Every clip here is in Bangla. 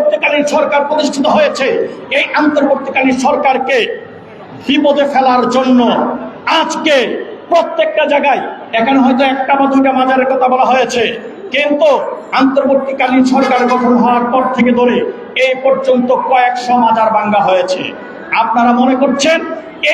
অন্তর্বর্তীকালীন সরকার প্রতিষ্ঠিত হয়েছে, এই অন্তর্বর্তীকালীন সরকারকে বিপদে ফেলার জন্য আজকে প্রত্যেকটা জায়গায়, এখানে হয়তো একটা বা দুইটা মাজারের কথা বলা হয়েছে, কিন্তু অন্তর্বর্তীকালীন সরকার গঠন হওয়ার পর থেকে ধরে এই পর্যন্ত কয়েকশো মাজার ভাঙ্গা হয়েছে। আপনারা মনে করছেন,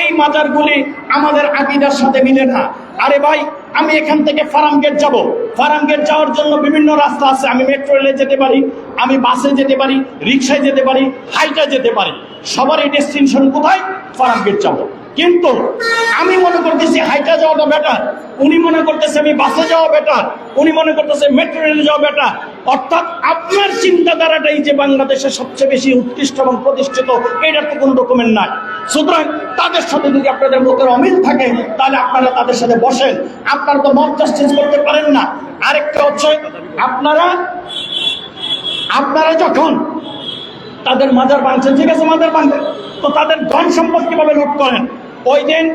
এই মাজারগুলি আমাদের আকিদার সাথে মিলে না? আরে ভাই আমি এখান থেকে ফার্ম গেট যাব। ফার্ম গেট যাওয়ার জন্য বিভিন্ন রাস্তা আছে। আমি মেট্রো রেলে যেতে পারি, আমি বাসে যেতে পারি রিক্সায় যেতে পারি হাইটা যেতে পারি। সবারই ডেস্টিনেশন কোথায়? ফার্ম গেট যাব। কিন্তু আমি মনে যাওয়াটা বেটার উনি মনে করতেছে আমি বাসে যাওয়া বেটার উনি মনে করতেছে মেট্রো রেলে যাওয়া বেটার অর্থাৎ আপনার চিন্তাধারাটাই যে বাংলাদেশে সবচেয়ে বেশি উৎকৃষ্ট এবং প্রতিষ্ঠিত, এটার তো কোনো ডকুমেন্ট নাই। সুতরাং তাদের সাথে যদি আপনাদের মতের অমিল থাকে, তাহলে আপনারা তাদের সাথে বসেন। আপনারা তো মত জাস্টিস করতে পারেন না। আরেকটা হচ্ছে, আপনারা আপনারা যখন তাদের মাজার ভাঙছেন, ঠিক আছে মাজার ভাঙছেন, তো তাদের ধন সম্পদ কীভাবে লুট করেন? ওই দিন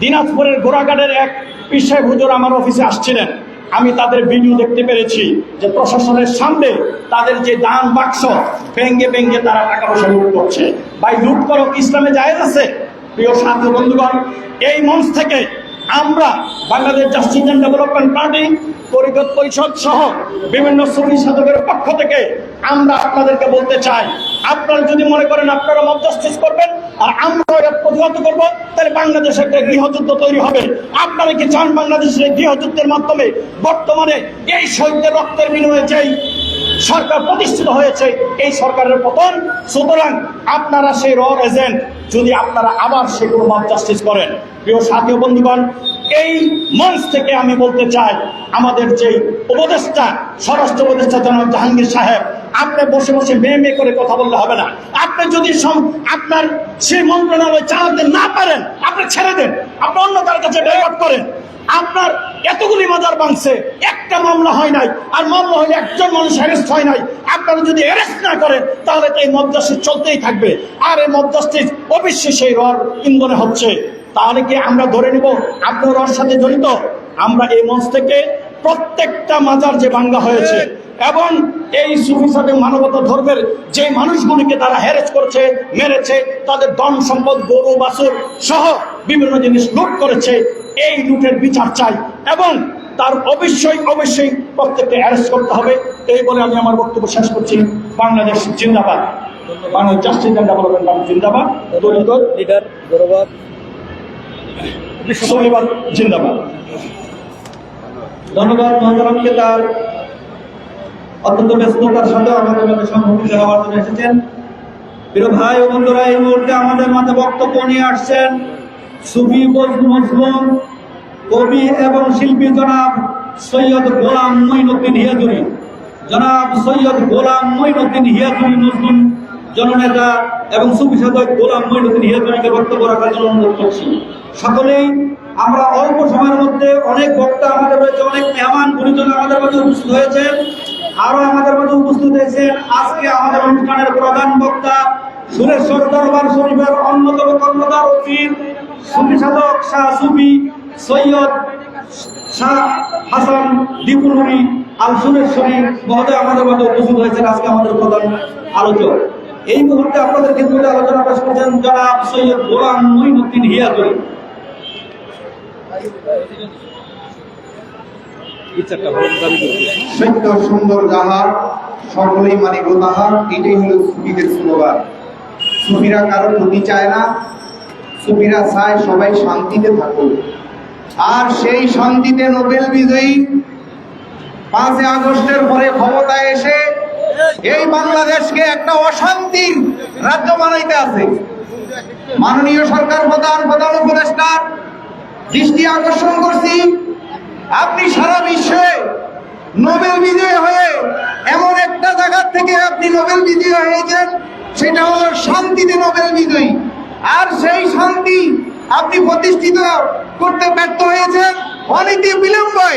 দিনাজপুরের গোড়াঘাটের এক পিসায় হুজুর আমার অফিসে আসছিলেন। আমি তাদের ভিডিও দেখতে পেরেছি যে প্রশাসনের সামনে তাদের যে দান বাক্স, ভেঙ্গে ভেঙ্গে তারা টাকা পয়সা লুট করছে। ভাই, লুট করো ইসলামে জায়েজ আছে? প্রিয় সাথী বন্ধুগণ, এই মঞ্চ থেকে আমরা Bangladesh justice and development party, পরিষদ পরিষদ সহ বিভিন্ন শ্রমিক সাধকের পক্ষ থেকে আমরা আপনাদেরকে বলতে চাই, আপনারা যদি মনে করেন আপনারা মত জাস্টিস করবেন আর আমরা এটা প্রতিহত করব, তাহলে বাংলাদেশে একটা গৃহযুদ্ধ তৈরি হবে। আপনারা কি চান বাংলাদেশের গৃহযুদ্ধের মাধ্যমে বর্তমানে এই শহীদদের রক্তের বিনিময়ে যেই সরকার প্রতিষ্ঠিত হয়েছে, এই সরকারের পতন। সুতরাং আপনারা সেই র এজেন্ট, যদি আপনারা আবার সেগুলো মত জাস্টিস করেন। প্রিয় সাথী বন্ধুগণ, এই মঞ্চ থেকে আমি বলতে চাই, আমাদের যে উপদেষ্টা, স্বরাষ্ট্র উপদেষ্টা জনাব জাহাঙ্গীর সাহেব, আপনি বসে বসে মেয়ে মেয়ে করে কথা বললে হবে না। আপনি যদি আপনার সেই মন্ত্রণালয় চালাতে না পারেন, আপনি ছেড়ে দেন। আপনি অন্য তার কাছে ডাইভার্ট করেন। আপনার এতগুলি মাজার ভাঙছে, একটা মামলা হয় নাই, আর মামলা হলে একজন মানুষ অ্যারেস্ট হয় নাই। আপনারা যদি অ্যারেস্ট না করেন, তাহলে তো এই মবজাস্টিস চলতেই থাকবে। আর এই মবজাস্টিস অবশ্যই সেই রর ইন্ধনে হচ্ছে। তাহলে কি আমরা ধরে নিব, আপনার রর সাথে জড়িত? আমরা এই মঞ্চ থেকে প্রত্যেকটা মাজার যে ভাঙ্গা হয়েছে, এবং এই সুফিসাদের মানবতা ধর্মের যে মানুষগুলিকে তারা হ্যারেস করছে, মেরেছে, তাদের ধন সম্পদ, গরু, বাছুর সহ বিভিন্ন জিনিস লুট করেছে, এই লুটের বিচার চাই এবং তার অবশ্যই অবশ্যই প্রত্যেককে অ্যারেস্ট করতে হবে। এই বলে আমি আমার বক্তব্য শেষ করছি। বাংলাদেশ জিন্দাবাদ। Bangladesh justice and development party জিন্দাবাদ। দলিত লিডার গৌরবাদ শনিবার জিন্দাবাদ। ধন্যবাদ মহতরমকে তার অত্যন্ত ব্যস্ততার সাথে আমাদের মাঝে সম্মুখীন হওয়ার জন্য এসেছেন। প্রিয় ভাই ও বন্ধুরা, এই মুহূর্তে আমাদের মাঝে বক্তব্য নিয়ে আসছেন সুফি মজলুম কবি এবং শিল্পী জনাব সৈয়দ গোলাম মঈনুদ্দিন হিয়াজুরি। জনাব সৈয়দ গোলাম মঈনুদ্দিন হিয়াজুরি মজলুম জননেতা এবং সুফি সাধক গোলাম মঈনুদ্দিন হিয়াজুরিকে বক্তব্য রাখার জন্য অনুরোধ করছি। সকলেই, আমরা অল্প সময়ের মধ্যে অনেক বক্তা আমাদের রয়েছে, অনেক মেহমান গুরুজন আমাদের মাঝে উপস্থিত হয়েছেন আরও আমাদের মাঝে উপস্থিত হয়েছেন আজকে আমাদের অনুষ্ঠানের প্রধান বক্তা সুরেশ্বর দরবার শরীফের অন্যতম কর্মদার অফিস সুফি সাধক শাহ সুফি সৈয়দ শাহ হাসান দীপুরি আল সুরেশ্বরী মহোদয় আমাদের মাঝে উপস্থিত হয়েছেন। আজকে আমাদের প্রধান আলোচক। এই মুহূর্তে আপনাদের আলোচনা পেশ করছেন জনাব সৈয়দ গোলাম সত্য, সুন্দর যাহা সকলেই মানিব তাহা এটাই হলো সুফিদের সুফিরা কারও ক্ষতি চায় না সুফিরা চায় সবাই শান্তিতে থাকুক আর সেই শান্তিতে নোবেল বিজয়ী পাঁচই আগস্টের পরে ক্ষমতায় এসে এই বাংলাদেশকে একটা অশান্তির রাজ্য বানাইতে আছে। মাননীয় সরকার প্রধান প্রধান উপদেষ্টার দৃষ্টি আকর্ষণ করছি। আপনি সারা বিশ্বে নোবেল বিজয়ী হয়ে এমন একটা জায়গা থেকে আপনি নোবেল বিজয়ী হয়েছেন, সেটা হলো শান্তিতে নোবেল বিজয়ী। আর সেই শান্তি আপনি প্রতিষ্ঠিত করতে ব্যর্থ হয়েছেন, অনীতি বিলম্বে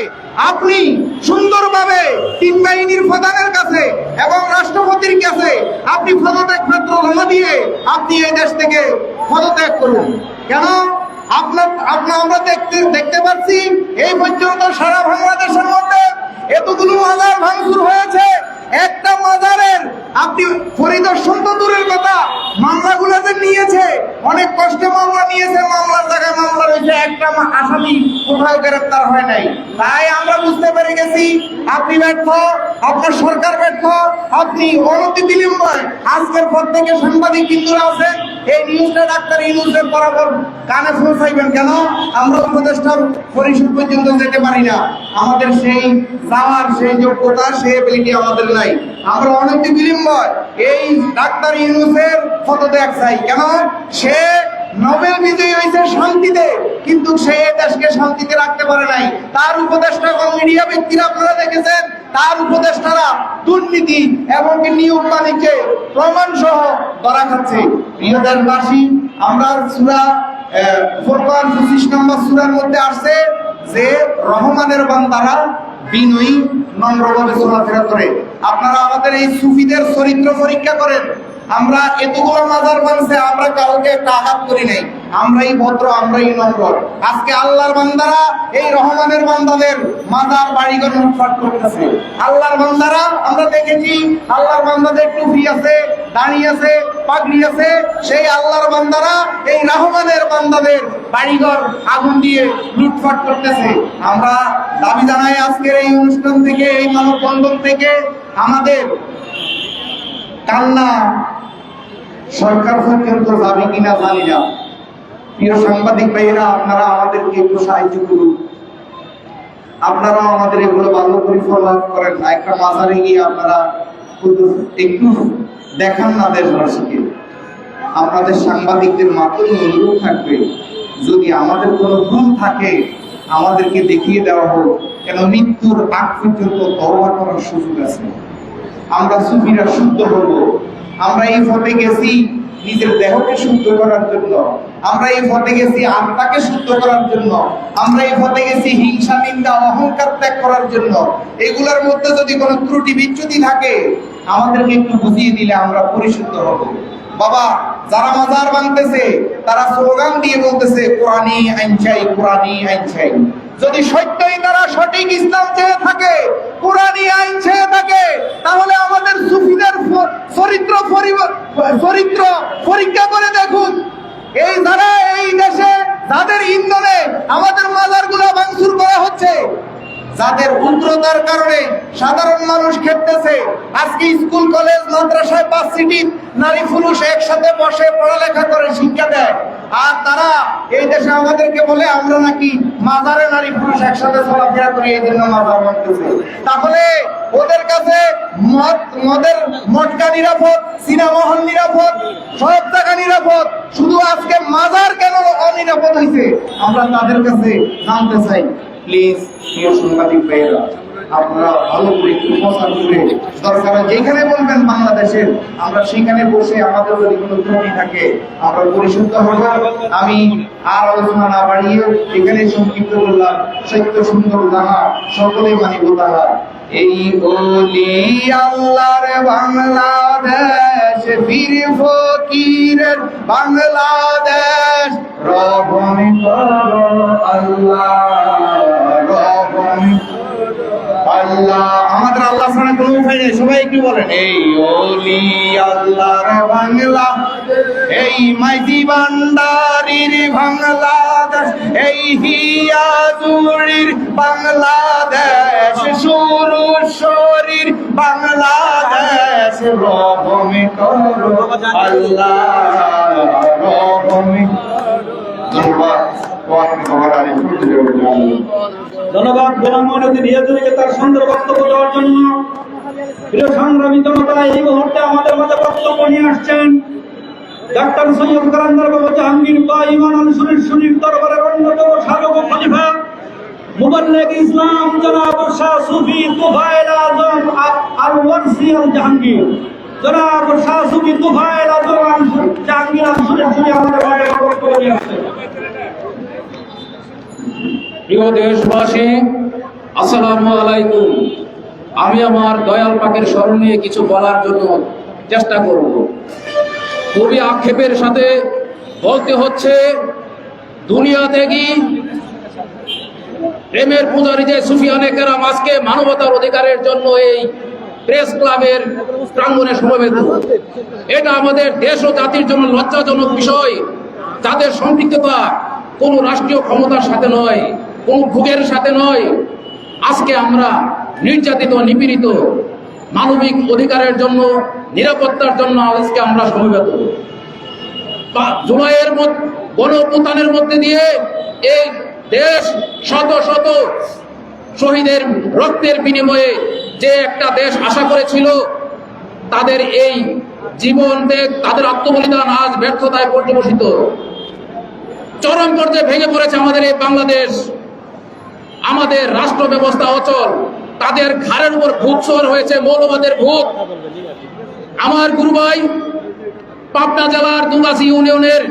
আপনি সুন্দরভাবে তিন বাহিনীর প্রধানের কাছে এবং রাষ্ট্রপতির কাছে আপনি পদত্যাগ পত্র জমা দিয়ে আপনি এই দেশ থেকে পদত্যাগ করুন কেন? আপনার আপনার আমরা দেখতে দেখতে পাচ্ছি এই পর্যন্ত সারা বাংলাদেশের মধ্যে এতগুলো মাজার ভাঙচুর হয়েছে। একটা মাজারের আপনি পরিদর্শন তো দূরের কথা মামলাগুলো যে নিয়েছে, অনেক কষ্টে মামলা নিয়েছে, মামলার জায়গায় মামলা রয়েছে, একটা আসামি কোথাও গ্রেপ্তার হয় নাই। তাই আমরা বুঝতে পেরে গেছি, আপনি ব্যর্থ, আপনার সরকার ব্যর্থ, আপনি অনতি বিলম্বে আজকের পর থেকে সাংবাদিক বিন্দুরা আছেন এই নিউজটা ডাক্তার ইউনুসের বরাবর কানে পৌঁছাইবেন কেন? আমরা উপদেষ্টার পরিষদ পর্যন্ত যেতে পারি না। আমাদের সেই যাওয়ার সেই যোগ্যতা, সেই এবিলিটি আমাদের নাই। আমরা অনতি বিলম্ব এই ডাক্তার ইউনুসের পদত্যাগ চাই কেন সে নোবেল বিজয়ী হয়েছে শান্তিতে, কিন্তু সে দেশকে শান্তিতে রাখতে পারে নাই। তার উপদেষ্টা এবং মিডিয়া ব্যক্তিরা আপনারা দেখেছেন, তার উপদেষ্টারা দুর্নীতি এবং নিয়োগ মালিককে প্রমাণ সহ ধরা খাচ্ছে। প্রিয় দেশবাসী আমরা সুরা ফোরকান পঁচিশ নম্বর সুরার মধ্যে আসছে যে রহমানের বান্দারা বিনয়ী নম্রভাবে চলাফেরা করে। আপনারা আমাদের এই সুফিদের চরিত্র পরীক্ষা করেন। আমরা এতগুলো মাজার বানছে, আমরা কাউকে একটা আঘাত করি নাই। আমরাই ভদ্র, আমরাই নম্র। আজকে আল্লাহর বান্দারা এই রহমানের বান্দাদের মাজার, বাড়িঘর লুটপাট করতেছে। আল্লাহর বান্দারা, আমরা দেখেছি, আল্লাহর বান্দাদের টুপি আছে, দাড়ি আছে পাগড়ি সেই আল্লাহর বান্দারা এই রহমানের বান্দাদের বাড়িঘর আগুন দিয়ে লুটপাট করতেছে। আমরা দাবি জানাই আজকের এই অনুষ্ঠান থেকে, এই মানববন্ধন থেকে, আমাদের কান্না সরকার পর্যন্ত যাবে কিনা জানি না। প্রিয় সাংবাদিক ভাইয়েরা, আপনারা আমাদেরকে একটু সাহায্য করুন। আপনারা আমাদের এগুলো ভালো করে ফলো করেন। একটা মাজারে গিয়ে আপনারা একটু দেখান না দেশবাসীকে আপনাদের সাংবাদিকদের মাধ্যমে অনুরোধ থাকবে, যদি আমাদের কোনো ভুল থাকে, আমাদেরকে দেখিয়ে দেওয়া হোক, কেন মৃত্যুর আগ পর্যন্ত তরবা করার সুযোগ আছে। আমরা সুফিরা শুদ্ধ হব। আমরা এই ফটে গেছি নিজের দেহকে শুদ্ধ করার জন্য। আমরা এই পথে গেছি আত্মাকে শুদ্ধ করার জন্য। আমরা এই পথে গেছি হিংসা, নিন্দা, অহংকার ত্যাগ করার জন্য। এগুলোর মধ্যে যদি কোনো ত্রুটি, বিচ্যুতি থাকে, আমাদেরকে একটু বুঝিয়ে দিলে আমরা পরিশুদ্ধ হব। বাবা, যারা মাজার ভাঙতেছে তারা স্লোগান দিয়ে বলতেছে কোরআনি আইন চাই কোরআনি আইন চাই যদি সত্যই তারা সঠিক ইসলাম চেয়ে থাকে কোরআনি আইন চেয়ে থাকে, তাহলে আমাদের সুফিদের চরিত্র চরিত্র পরীক্ষা করে দেখুন। এই যারা এই দেশে, যাদের ইন্ধনে আমাদের মাজারগুলো ভাঙচুর করা হচ্ছে যাদের উগ্রতার কারণে সাধারণ মানুষ খেপতেছে, আজকে স্কুল, কলেজ, মাদ্রাসায় পাঁচ সিটি নারী পুরুষ একসাথে বসে পড়ালেখা করে, শিক্ষা দেয়। আর তারা এই দেশে আমাদেরকে বলে, আমরা নাকি মাজারে নারী পুরুষ একসাথে চলাফেরা করি, এই জন্য মাজার বানতেছে তাহলে ওদের কাছে মদ, মদের, মটকা নিরাপদ সিনেমহল নিরাপদ, সব জায়গা নিরাপদ। শুধু আজকে মাজার কেন অনিরাপদ হয়েছে আমরা তাদের কাছে জানতে চাই। প্লিজ প্রিয় সাংবাদিক ভাইয়েরা, আপনারা ভালো করে করে যেখানে বলবেন বাংলাদেশের, আমরা সেখানে বসে আমাদের যদি কোনো ত্রুটি থাকে, আমরা পরিশুদ্ধ হব। আমি আর আলোচনা না বাড়িয়ে এখানে সংক্ষিপ্ত সত্য সুন্দর সকলে মানিব এই বলি আল্লাহর বাংলাদেশ বীর ফকিরের বাংলাদেশ আল্লাহ। আমাদের আল্লাহ ছাড়া কোনো উপায় নেই। সবাই একটু বলেন, এই ওলি আল্লাহর বাংলা, এই মাইতি বান্ডারির বাংলাদেশ, এই হিয়াজুরির বাংলাদেশ সুরু শরীর বাংলাদেশ রবমি করো আল্লাহ রবমি ধন্যবাদ। ওয়াকিল খবর আলী ধন্যবাদ গোলাম মহিনুদ্দিন তার সুন্দর বক্তব্য দেওয়ার জন্য। প্রিয় সংগ্রামী জনতা, এই মুহূর্তে আমাদের মাঝে বক্তব্য নিয়ে আসছেন ডাক্তার সৈয়দ কালান্দার বাবু জাহাঙ্গীর বা ইমান আনসুরের সুনীল দরবারের অন্যতম সাধক ও খলিফা মুবাল্লেগ ইসলাম জনাব শাহ সুফি তুফাইল আজম আল ওয়ারসি আল জাহাঙ্গীর জনাব শাহ সুফি তুফাইল আজম জাহাঙ্গীর আনসুরের সুনী আমাদের মাঝে বক্তব্য নিয়ে আসছেন। প্রিয় দেশবাসী, আসসালামু আলাইকুম। আমি আমার দয়াল পাকের স্মরণ কিছু বলার জন্য চেষ্টা করব। খুবই আক্ষেপের সাথে বলতে হচ্ছে, দুনিয়াতে কি প্রেমের পূজারী যে সুফিয়ানে কেরাম আজকে মানবতার অধিকারের জন্য এই প্রেস ক্লাবের প্রাঙ্গণে সমবেত? এটা আমাদের দেশ ও জাতির জন্য লজ্জাজনক বিষয়। যাদের সম্পৃক্ততা কোনো রাষ্ট্রীয় ক্ষমতার সাথে নয়। কোন ভোগের সাথে নয়। আজকে আমরা নির্যাতিত, নিপীড়িত, মানবিক অধিকারের জন্য, নিরাপত্তার জন্য আজকে আমরা সমবেত। জুলাইয়ের গণপ্রতানের মধ্যে দিয়ে এই দেশ শত শত শহীদের রক্তের বিনিময়ে যে একটা দেশ আশা করেছিল, তাদের এই জীবন তাদের আত্মবলিদান আজ ব্যর্থতায় পর্যবসিত। চরম পর্যায়ে ভেঙে পড়েছে আমাদের এই বাংলাদেশ। আমাদের রাষ্ট্র ব্যবস্থা অচল। তাদের ঘাড়ের উপর ভূত সওয়ার হয়েছে, মৌলবাদের ভূত। আমার গুরুভাই পাবনা জেলার দুলাসি ইউনিয়নের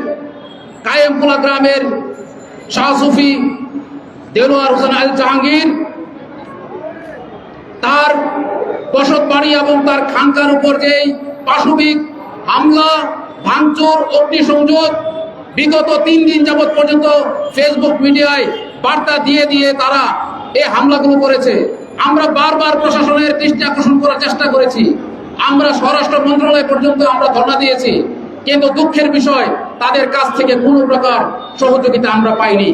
কায়েমপুলা গ্রামের শাহ সুফি দেলোয়ার হোসেন আল জাহাঙ্গীর, তার বসত বাড়ি এবং তার খানকার উপর যেই পাশবিক হামলা, ভাঙচুর, অগ্নিসংযোগ, বিগত তিন দিন যাবৎ পর্যন্ত ফেসবুক মিডিয়ায় বার্তা দিয়ে দিয়ে তারা এই হামলাগুলো করেছে। আমরা বারবার প্রশাসনের দৃষ্টি আকর্ষণ করার চেষ্টা করেছি। আমরা স্বরাষ্ট্র মন্ত্রণালয় পর্যন্ত আমরা ধর্ণা দিয়েছি। কিন্তু দুঃখের বিষয় তাদের কাছ থেকে কোনো প্রকার সহযোগিতা আমরা পাইনি।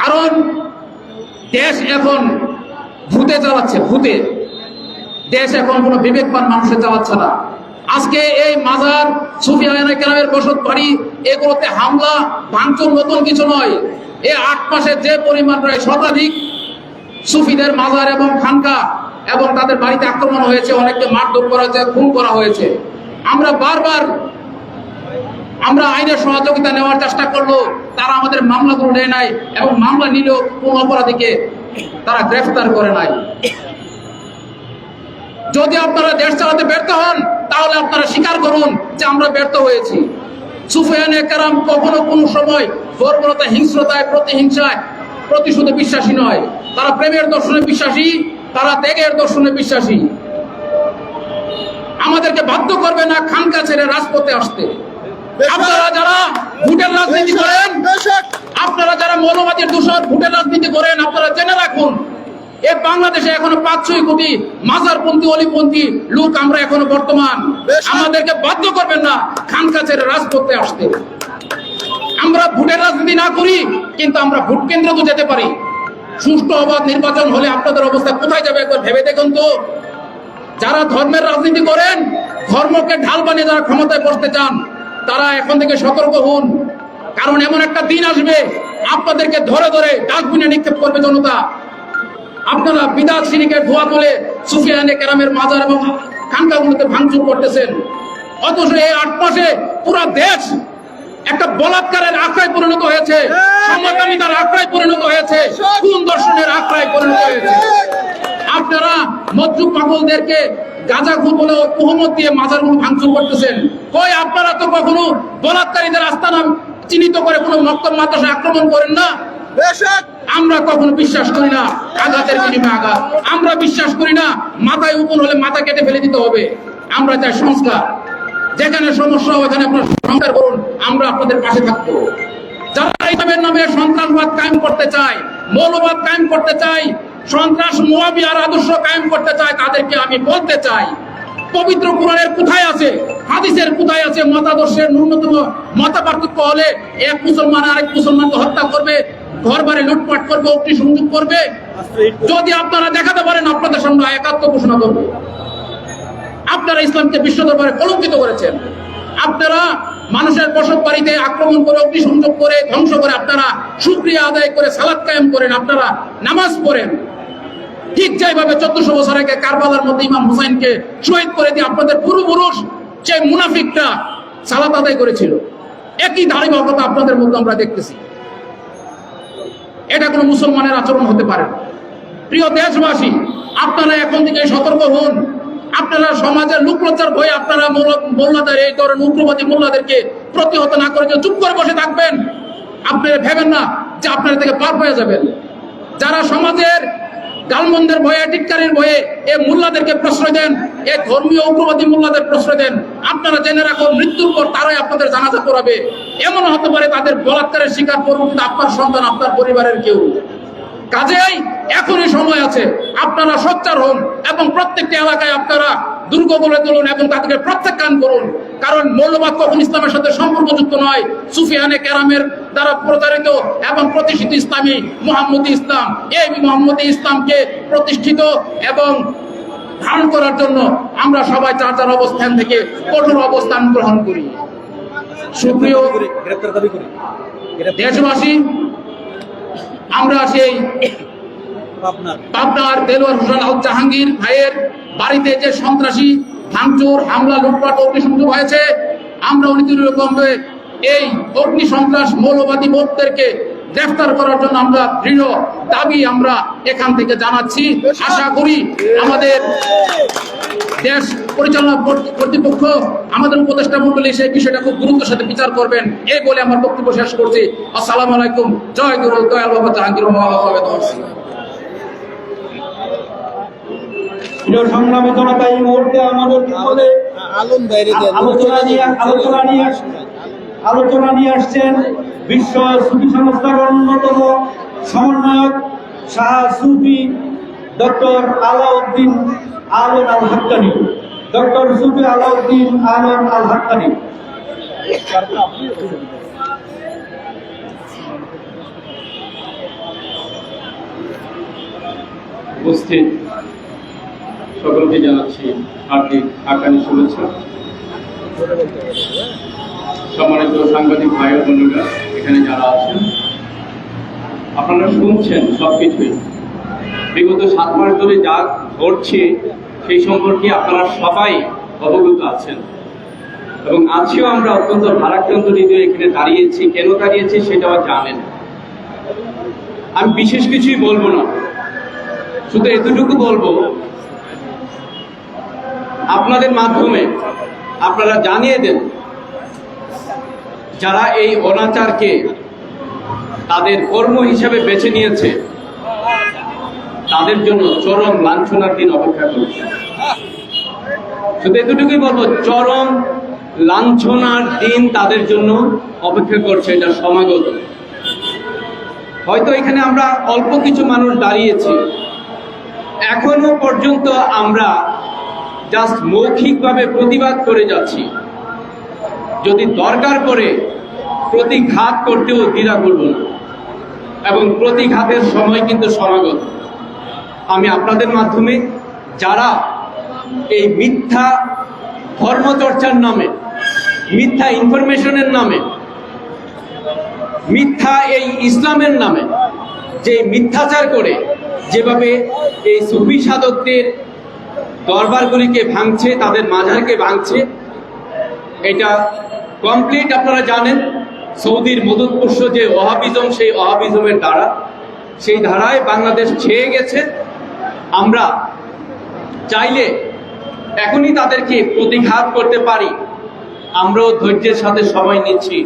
কারণ দেশ এখন ভূতে চালাচ্ছে ভূতে। দেশ এখন কোনো বিবেকবান মানুষের চালাচ্ছে না। আজকে এই মাজার সুফিয়ানা গ্রামের বসত বাড়ি এগুলোতে হামলা ভাঙচুর নতুন কিছু নয়। এই আট মাসে যে পরিমাণ প্রায় শতাধিক সুফিদের মাজার এবং খানকা এবং তাদের বাড়িতে আক্রমণ হয়েছে, অনেককে মারধর করা হয়েছে, খুন করা হয়েছে। আমরা বারবার আমরা আইনের সহযোগিতা নেওয়ার চেষ্টা করল তারা আমাদের মামলাগুলো নেয় নাই এবং মামলা নিলেও কোন অপরাধীকে তারা গ্রেফতার করে নাই। যদি আপনারা দেশ চালাতে ব্যর্থ হন, তাহলে আপনারা স্বীকার করুন যে আমরা ব্যর্থ হয়েছি। সুফিয়ানে কারাম কখনো কোনো সময় বর্বরতা হিংস্রতায় প্রতিহিংসায় প্রতিশোধে বিশ্বাসী নয়। তারা প্রেমের দর্শনে বিশ্বাসী তারা ত্যাগের দর্শনে বিশ্বাসী। আমাদেরকে বাধ্য করবে না খানকা ছেড়ে রাজপথে আসতে। আপনারা যারা ভোটের রাজনীতি করেন আপনারা যারা মৌলবাদীর দূষণ ভোটের রাজনীতি করেন আপনারা জেনে রাখুন এ বাংলাদেশে এখনও পাঁচ ছয় কোটি মাজারপন্থী অলিপন্থী লোক আমরা এখনও বর্তমান। আমাদেরকে বাধ্য করবেন না খানকা ছেড়ে রাজপথে আসতে। আমরা ভোটের রাজনীতি না করি, কিন্তু আমরা ভোট কেন্দ্রে তো যেতে পারি। সুষ্ঠু অবাধ নির্বাচন হলে আপনাদের অবস্থা কোথায় যাবে একবার ভেবে দেখুন তো। যারা ধর্মের রাজনীতি করেন, ধর্মকে ঢাল বানিয়ে যারা ক্ষমতায় বসতে চান, তারা এখন থেকে সতর্ক হন। কারণ এমন একটা দিন আসবে, আপনাদেরকে ধরে ধরে ডাস্টবিনে নিক্ষেপ করবে জনতা। আপনারা বিদাত সিরিকের ধোয়া তুলে সুফিয়ানে কেরামের মাজার এবং খানকাগুলোতে ভাঙচুর করতেছেন। অথচ এই আট মাসে পুরো দেশ একটা বলাৎকারের আখড়ায় পরিণত হয়েছে। সমকামিতার আখড়ায় পরিণত হয়েছে। কোন দর্শনের আখড়ায় পরিণত হয়েছে। আপনারা মজ্জুব পাগলদেরকে গাঁজা খুন বলে তহমত দিয়ে মাজারগুলো ভাঙচুর করতেছেন। কই আপনারা তো কখনো বলাৎকারীদের আস্তানা চিহ্নিত করে কোনো মক্তব মাদ্রাসা আক্রমণ করেন না? আমরা কখনো বিশ্বাস করি না আঘাতের বিনিময়ে আঘাত। আমরা বিশ্বাস করি না মাথায় উপর হলে মাথা কেটে ফেলে দিতে হবে। আমরা চাই সংস্কার। যেখানে সমস্যা ওখানে আপনার সংস্কার করুন। আমরা আপনাদের পাশে থাকব। যারা ইসলামের নামে সন্ত্রাসবাদ কায়েম করতে চায়, মৌলবাদ কায়েম করতে চায়, সন্ত্রাস মোয়াবিয়ার আদর্শ কায়েম করতে চায়, তাদেরকে আমি বলতে চাই, পবিত্র কোরআনের কোথায় আছে, হাদিসের কোথায় আছে, মতাদর্শের ন্যূনতম মত পার্থক্য হলে এক মুসলমান আরেক মুসলমানকে হত্যা করবে ঘর বাড়ি লুটপাট করবে অগ্নি সংযোগ করবে? যদি আপনারা দেখাতে পারেন, আপনাদের সামনে একাত্ম ঘোষণা করব। আপনারা ইসলামকে বিশ্ব দরবারে কলঙ্কিত করেছেন। আপনারা মানুষের বসত বাড়িতে আক্রমণ করে, অগ্নিসংযোগ করে, ধ্বংস করে আপনারা সুক্রিয়া আদায় করে সালাদ কায়েম করেন, আপনারা নামাজ পড়েন। ঠিক যেভাবে চোদ্দশো বছর আগে কারবালার মধ্যে ইমাম হুসাইনকে শহীদ করে দিয়ে আপনাদের পূর্বপুরুষ যে মুনাফিকটা সালাত আদায় করেছিল, একই ধারাবাহিকতা আপনাদের মধ্যে আমরা দেখতেছি। এটা কোনো মুসলমানের আচরণ হতে পারে প্রিয় দেশবাসী, আপনারা এখন থেকে সতর্ক হন। আপনারা সমাজের লোকলজ্জার ভয়ে আপনারা মোল্লা- মোল্লাদের এই ধরনের উগ্রবাদী মোল্লাদেরকে প্রতিহত না করে চুপ করে বসে থাকবেন, আপনারা ভেবেন না যে আপনারা থেকে পার পেয়ে যাবেন। যারা সমাজের গালমন্দের ভয়ে টিটকারির ভয়ে এ মোল্লাদেরকে প্রশ্রয় দেন, এ ধর্মীয় উগ্রবাদী মোল্লাদের প্রশ্রয় দেন, আপনারা জেনে রাখুন মৃত্যুর পর তারাই আপনাদের জানাজা করাবে এমন হতে পারে তাদের বলাৎকারের শিকার পরবর্তীতে আপনার সন্তান, আপনার পরিবারের কেউ। কাজেই এখনই সময় আছে। আপনারা সোচ্চার হন এবং প্রত্যেকটি এলাকায় আপনারা দুর্গ গড়ে তুলুন এবং তাদেরকে প্রত্যাখ্যান করুন। কারণ মৌলবাদ কখন ইসলামের সাথে সম্পর্কযুক্ত নয়। সুফিয়ানে ক্যারামের দ্বারা প্রতারিত এবং প্রতিষ্ঠিত ইসলামী মোহাম্মদী ইসলাম। এই মোহাম্মদী ইসলামকে প্রতিষ্ঠিত এবং ধারণ করার জন্য আমরা সবাই চার চার অবস্থান থেকে কঠোর অবস্থান গ্রহণ করি। সুপ্রিয় দেশবাসী আমরা সেই জাহাঙ্গীর ভাইয়ের বাড়িতে যে সন্ত্রাসী ভাঙচুর, হামলা, লুটপাট, অগ্নিসংযোগ হয়েছে, আমরা এই অগ্নি সন্ত্রাস মৌলবাদী বোধদেরকে গ্রেফতার করার জন্য আমরা দৃঢ় দাবি আমরা এখান থেকে জানাচ্ছি। আশা করি আমাদের দেশ পরিচালনা কর্তৃপক্ষ, আমাদের উপদেষ্টা মন্ডলী সেই বিষয়টা খুব গুরুত্বের সাথে বিচার করবেন, এই বলে আমার বক্তব্য শেষ করছি। আসসালামু আলাইকুম। জয় গুরু দয়াল বাবা জাহাঙ্গীর। প্রিয় সংগ্রামী জনতা এই মুহূর্তে আমাদের আলম আলোচনা নিয়ে আলোচনা নিয়ে আলোচনা নিয়ে আসছেন বিশ্ব সুফি সংস্থার অন্যতম সমন্বয়ক শাহ সুফি ডক্টর আলাউদ্দিন আলম আল হাক্কানি ডক্টর সুফি আলাউদ্দিন আলম আল হাক্কানি উপস্থিত। সকলকে জানাচ্ছি হার্দিক আকানি শুভেচ্ছা। সম্মানিত সাংবাদিক ভাই ও বোনেরা এখানে যারা আছেন, আপনারা শুনছেন সবকিছুই। বিগত সাত মাস ধরে যা ঘটছে, সেই সম্পর্কে আপনারা সবাই অবগত আছেন। এবং আজকেও আমরা অত্যন্ত ভারাক্রান্ত হৃদয়ে এখানে দাঁড়িয়েছি। কেন দাঁড়িয়েছি সেটাও জানেন আমি বিশেষ কিছুই বলব না। শুধু এতটুকু বলব আপনাদের মাধ্যমে আপনারা জানিয়ে দেন, যারা এই অনাচারকে তাদের কর্ম হিসাবে বেছে নিয়েছে, তাদের জন্য চরম লাঞ্ছনার দিন অপেক্ষা করছে। শুধু এতটুকুই বলব, চরম লাঞ্ছনার দিন তাদের জন্য অপেক্ষা করছে এটা সমাগত। হয়তো এখানে আমরা অল্প কিছু মানুষ দাঁড়িয়েছি। এখনও পর্যন্ত আমরা জাস্ট মৌখিকভাবে প্রতিবাদ করে যাচ্ছি। যদি দরকার করে প্রতিঘাত করতেও দ্বিধা করব না। এবং প্রতিঘাতের সময় কিন্তু সমাগত। আমি আপনাদের মাধ্যমে যারা এই মিথ্যা ধর্মচর্চার নামে, মিথ্যা ইনফরমেশনের নামে, মিথ্যা এই ইসলামের নামে যে মিথ্যাচার করে, যেভাবে এই সুফি সাধকদের দরবারগুলিকে ভাঙছে, তাদের মাঝারকে ভাঙছে, এটা কমপ্লিট আপনারা জানেন। সৌদির মদতপুষ্য যে ওহাবিজম সেই ওহাবিজমের দ্বারা, সেই ধারায় বাংলাদেশ ছেয়ে গেছে। আমরা চাইলে এখনই তাদেরকে প্রতিঘাত করতে পারি। আমরাও ধৈর্যের সাথে সময় নিচ্ছি,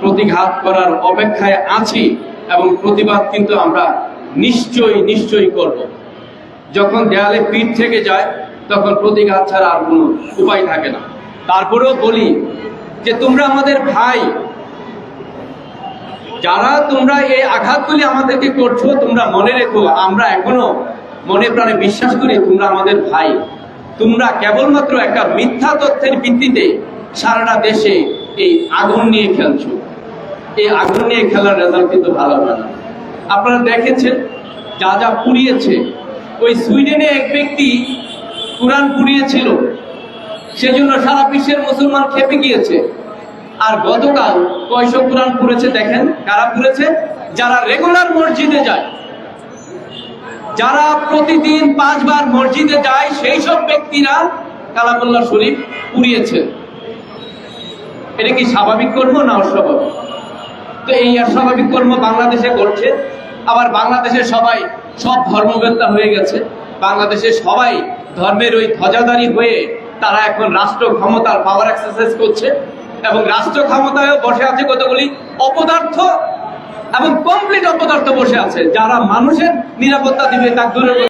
প্রতিঘাত করার অপেক্ষায় আছি এবং প্রতিবাদ কিন্তু আমরা নিশ্চয়ই নিশ্চয়ই করব। যখন দেয়ালে পিঠ থেকে যায় তখন প্রতিঘাত ছাড়া আর কোনো উপায় থাকে না। তারপরেও বলি যে তোমরা আমাদের ভাই, যারা তোমরা এই আঘাতগুলি আমাদেরকে করছ, তোমরা মনে রেখো, আমরা এখনও মনে প্রাণে বিশ্বাস করি তোমরা আমাদের ভাই। তোমরা কেবলমাত্র একটা মিথ্যা তথ্যের ভিত্তিতে সারাটা দেশে এই আগুন নিয়ে খেলছো। এই আগুন নিয়ে খেলার রেজাল্ট কিন্তু ভালো হবে না। আপনারা দেখেছেন, যা যা পুড়িয়েছে, ওই সুইডেনে এক ব্যক্তি কোরআন পুড়িয়েছিল সেজন্য সারা বিশ্বের মুসলমান খেপে গিয়েছে। আর গতকাল কয়শো কোরআন পুড়েছে দেখেন, কারা পুড়েছে? যারা রেগুলার মসজিদে যায়, যারা প্রতিদিন পাঁচবার মসজিদে যায়, সেই সব ব্যক্তিরা কালামুল্লাহ শরীফ পুড়িয়েছে। এটা কি স্বাভাবিক কর্ম না অস্বাভাবিক? তো এই অস্বাভাবিক কর্ম বাংলাদেশে করছে আবার বাংলাদেশে সবাই সব ধর্মবেত্তা হয়ে গেছে। বাংলাদেশে সবাই ধর্মের ওই ধ্বজাদারি হয়ে তারা এখন রাষ্ট্র ক্ষমতার পাওয়ার এক্সারসাইজ করছে এবং রাষ্ট্র ক্ষমতায়ও বসে আছে কতগুলি অপদার্থ এবং কমপ্লিট অপদার্থ বসে আছে যারা মানুষের নিরাপত্তা দিবে তার কথা।